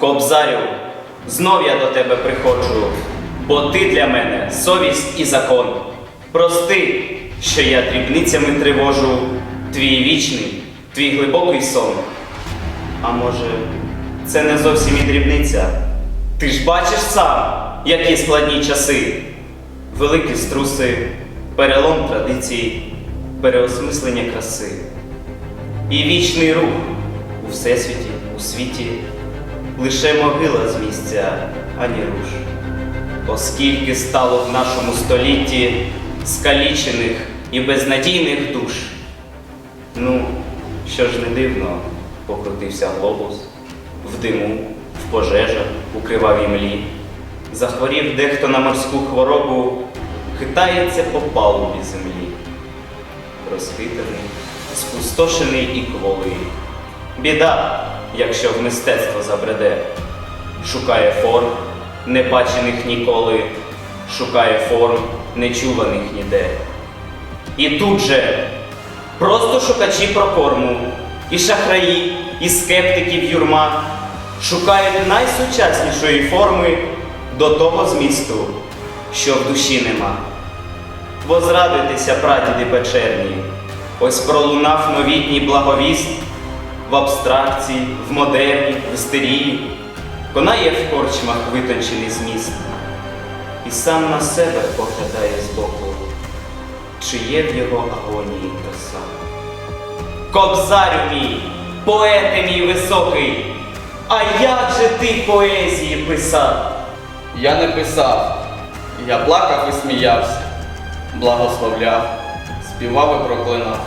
Кобзарю, знов я до тебе приходжу, бо ти для мене совість і закон. Прости, що я дрібницями тривожу твій вічний, твій глибокий сон. А може, це не зовсім і дрібниця? Ти ж бачиш сам, які складні часи, великі струси, перелом традицій, переосмислення краси. І вічний рух у всесвіті, у світі, лише могила з місця, ані руш. Оскільки стало в нашому столітті скалічених і безнадійних душ. Ну, що ж не дивно, покрутився глобус в диму, в пожежах, у кривавій млі. Захворів дехто на морську хворобу, хитається по палубі землі. Розхитаний, спустошений і кволий. Біда, якщо в мистецтво забреде, шукає форм, не бачених ніколи, шукає форм, нечуваних ніде. І тут же просто шукачі прокорму, і шахраї, і скептиків юрма шукають найсучаснішої форми до того змісту, що в душі нема. Возрадуйтеся, прадіди печерні, ось пролунав новітній благовіст в абстракції, в модерні, в істерії, конає в корчмах витончений зміст, і сам на себе поглядає збоку, чи є в його агонії краса. Кобзарю мій, поете мій високий, а як же ти поезії писав? Я не писав, я плакав і сміявся, благословляв, співав і проклинав.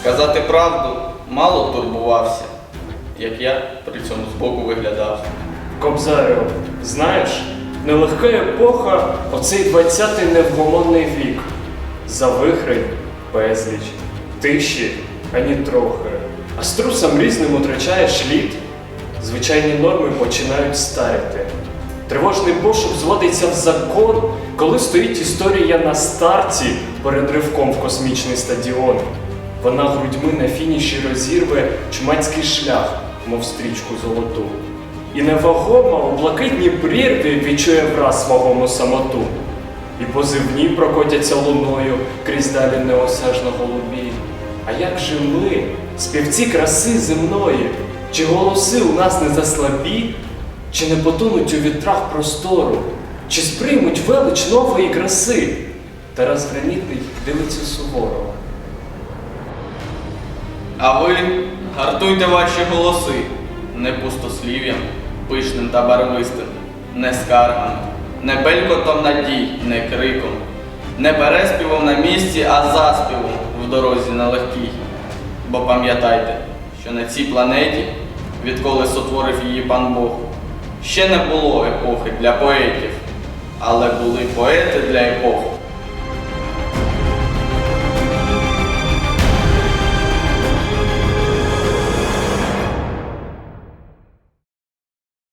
Сказати правду мало турбувався, як я при цьому збоку виглядав. Кобзарю, знаєш, нелегка епоха, оцей двадцятий невгомонний вік. Завихрень, безліч, тиші, ані трохи. А струсам різним утрачаєш лід. Звичайні норми починають старіти. Тривожний пошук зводиться в закон, коли стоїть історія на старті перед ривком в космічний стадіон. Вона грудьми на фініші розірве чумацький шлях, мов стрічку золоту. І невагома у блакитній прірві відчує враз свого самоту. І позивні прокотяться луною крізь далі неосяжно голубі. А як же ми, співці краси земної, чи голоси у нас не заслабі, чи не потонуть у вітрах простору, чи сприймуть велич нової краси? Тарас Гранітний дивиться суворо. А ви гартуйте ваші голоси не пустослів'ям, пишним та барвистим, не скаргами, не белькотом надій, не криком, не переспівом на місці, а заспівом в дорозі нелегкій. Бо пам'ятайте, що на цій планеті, відколи сотворив її пан Бог, ще не було епохи для поетів, але були поети для епох.